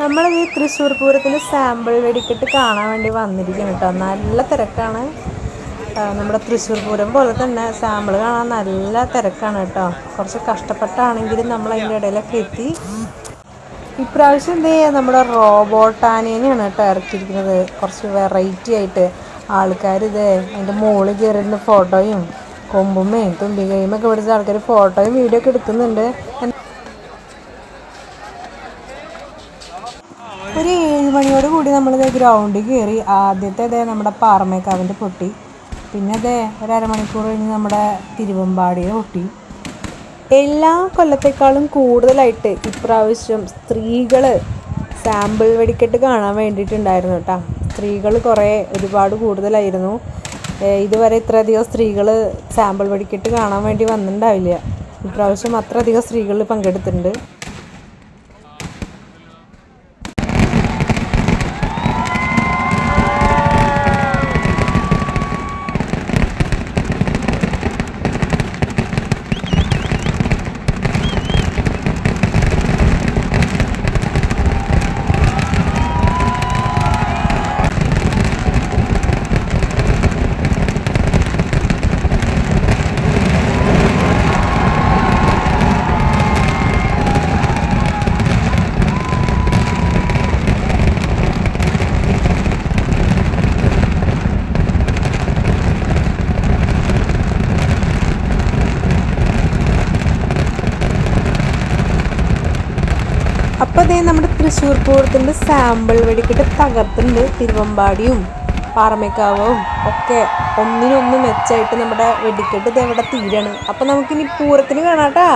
നമ്മളിത് തൃശ്ശൂർ പൂരത്തിൽ സാമ്പിൾ വെടിക്കെട്ട് കാണാൻ വേണ്ടി വന്നിരിക്കുന്നു കേട്ടോ. നല്ല തിരക്കാണ്. നമ്മുടെ തൃശ്ശൂർ പൂരം പോലെ തന്നെ സാമ്പിൾ കാണാൻ നല്ല തിരക്കാണ് കേട്ടോ. കുറച്ച് കഷ്ടപ്പെട്ടാണെങ്കിലും നമ്മൾ അതിന്റെ ഇടയിലൊക്കെ എത്തി. ഇപ്രാവശ്യം എന്ത് ചെയ്യുക നമ്മുടെ റോബോട്ടാനേനെയാണ് കേട്ടോ ഇറക്കിയിരിക്കുന്നത്. കുറച്ച് വെറൈറ്റി ആയിട്ട് ആൾക്കാർ ഇത് അതിന്റെ മുകളിൽ കയറിയിരുന്ന ഫോട്ടോയും കൊമ്പുമ്മയും തുമ്പികയും ഒക്കെ പിടിച്ച ആൾക്കാർ ഫോട്ടോയും വീഡിയോ ഒക്കെ എടുക്കുന്നുണ്ട്. ഒരു ഏഴ് മണിയോട് കൂടി നമ്മളിത് ഗ്രൗണ്ടിൽ കയറി ആദ്യത്തെ ഇതേ നമ്മുടെ പാറമേക്കാവിന്റെ പൊട്ടി. പിന്നെ അതേ ഒരു അരമണിക്കൂർ കഴിഞ്ഞ് നമ്മുടെ തിരുവമ്പാടിയെ പൊട്ടി. എല്ലാ കൊല്ലത്തേക്കാളും കൂടുതലായിട്ട് ഇപ്രാവശ്യം സ്ത്രീകൾ സാമ്പിൾ വെടിക്കെട്ട് കാണാൻ വേണ്ടിയിട്ടുണ്ടായിരുന്നു കേട്ടോ. സ്ത്രീകൾ കുറേ ഒരുപാട് കൂടുതലായിരുന്നു. ഇതുവരെ ഇത്രയധികം സ്ത്രീകൾ സാമ്പിൾ വെടിക്കെട്ട് കാണാൻ വേണ്ടി വന്നിട്ടുണ്ടാവില്ല. ഇപ്രാവശ്യം അത്രയധികം സ്ത്രീകൾ പങ്കെടുത്തിട്ടുണ്ട്. അപ്പോൾ അതേ നമ്മുടെ തൃശ്ശൂർ പൂരത്തിന്റെ സാമ്പിൾ വെടിക്കെട്ട് തകർത്തുണ്ട് തിരുവമ്പാടിയും പാറമേക്കാവും ഒക്കെ ഒന്നിനൊന്ന് മെച്ചമായിട്ട് നമ്മുടെ വെടിക്കെട്ട് ഇത് എവിടെ തീരാണ്. അപ്പോൾ നമുക്കിനി പൂരത്തിന് കാണാട്ടാ.